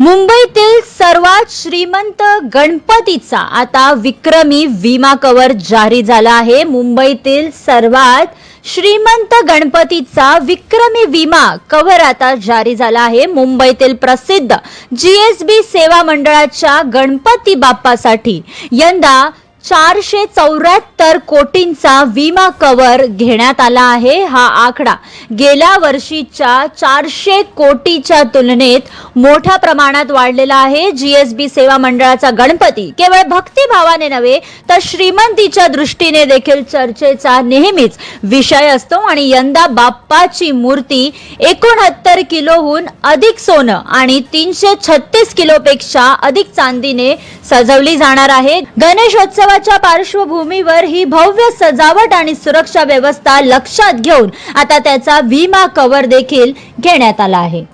मुंबईतील सर्वात श्रीमंत गणपतीचा आता विक्रमी विमा कव्हर जारी झाला आहे. मुंबईतील सर्वात श्रीमंत गणपतीचा विक्रमी विमा कव्हर आता जारी झाला आहे. मुंबईतील प्रसिद्ध जीएसबी सेवा मंडळाच्या गणपती बाप्पासाठी यंदा चारशे चौऱ्याहत्तर कोटींचा विमा कव्हर घेण्यात आला आहे. हा आकडा गेल्या वर्षीच्या चारशे कोटीच्या तुलनेत मोठ्या प्रमाणात वाढलेला आहे. जीएसबी सेवा मंडळाचा गणपती केवळ भक्तिभावाने नव्हे तर श्रीमंतीच्या दृष्टीने देखील चर्चेचा नेहमीच विषय असतो आणि यंदा बाप्पाची मूर्ती एकोणहत्तर किलोहून अधिक सोनं आणि तीनशे छत्तीस किलोपेक्षा अधिक चांदीने सजवली जाणार आहे. गणेशोत्सव संकटाच्या पार्श्वभूमीवर ही भव्य सजावट आणि सुरक्षा व्यवस्था लक्षात घेऊन आता त्याचा विमा कव्हर देखील घेण्यात आला आहे.